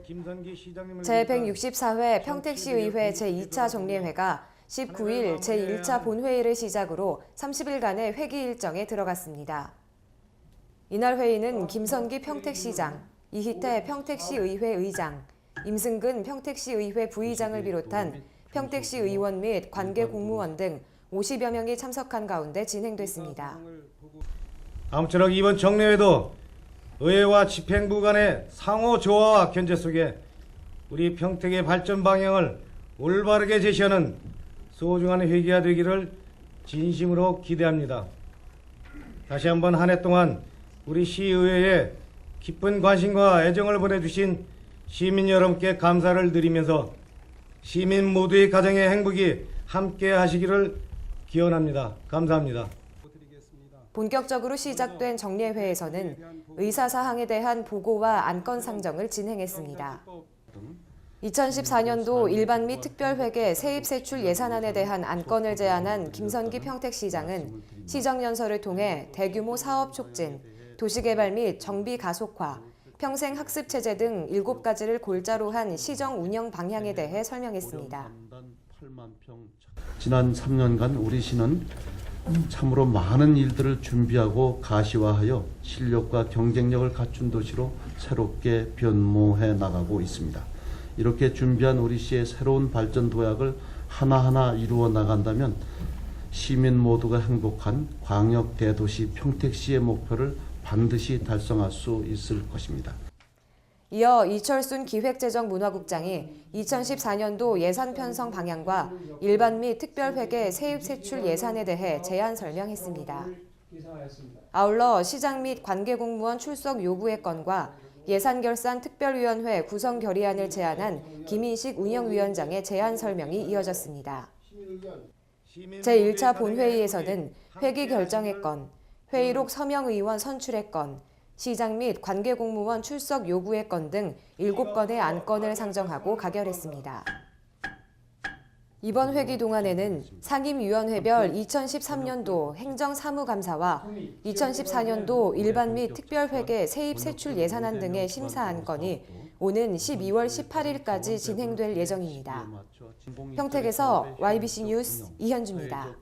김선기 시장님을 제164회 평택시의회 제2차 정례회가 19일 제1차 본회의를 시작으로 30일간의 회기 일정에 들어갔습니다. 이날 회의는 김선기 평택시장, 이희태 평택시의회 의장, 임승근 평택시의회 부의장을 비롯한 평택시 의원 및 관계 공무원 등 50여 명이 참석한 가운데 진행됐습니다. 아무쪼록 이번 정례회도 의회와 집행부 간의 상호 조화와 견제 속에 우리 평택의 발전 방향을 올바르게 제시하는 소중한 회기가 되기를 진심으로 기대합니다. 다시 한번 한 해 동안 우리 시의회에 깊은 관심과 애정을 보내주신 시민 여러분께 감사를 드리면서 시민 모두의 가정의 행복이 함께 하시기를 기원합니다. 감사합니다. 본격적으로 시작된 정례회에서는 의사 사항에 대한 보고와 안건 상정을 진행했습니다. 2014년도 일반 및 특별회계 세입세출 예산안에 대한 안건을 제안한 김선기 평택시장은 시정연설을 통해 대규모 사업 촉진, 도시개발 및 정비 가속화, 평생 학습체제 등 7가지를 골자로 한 시정 운영 방향에 대해 설명했습니다. 지난 3년간 우리 시는 참으로 많은 일들을 준비하고 가시화하여 실력과 경쟁력을 갖춘 도시로 새롭게 변모해 나가고 있습니다. 이렇게 준비한 우리 시의 새로운 발전 도약을 하나하나 이루어 나간다면 시민 모두가 행복한 광역 대도시 평택시의 목표를 반드시 달성할 수 있을 것입니다. 이어 이철순 기획재정문화국장이 2014년도 예산 편성 방향과 일반 및 특별회계 세입 세출 예산에 대해 제안 설명했습니다. 아울러 시장 및 관계 공무원 출석 요구의 건과 예산 결산 특별위원회 구성 결의안을 제안한 김인식 운영위원장의 제안 설명이 이어졌습니다. 제1차 본회의에서는 회기 결정의 건, 회의록 서명 의원 선출의 건, 시장 및 관계 공무원 출석 요구의 건 등 7건의 안건을 상정하고 가결했습니다. 이번 회기 동안에는 상임위원회별 2013년도 행정사무감사와 2014년도 일반 및 특별회계 세입 세출 예산안 등의 심사 안건이 오는 12월 18일까지 진행될 예정입니다. 평택에서 YBC 뉴스 이현주입니다.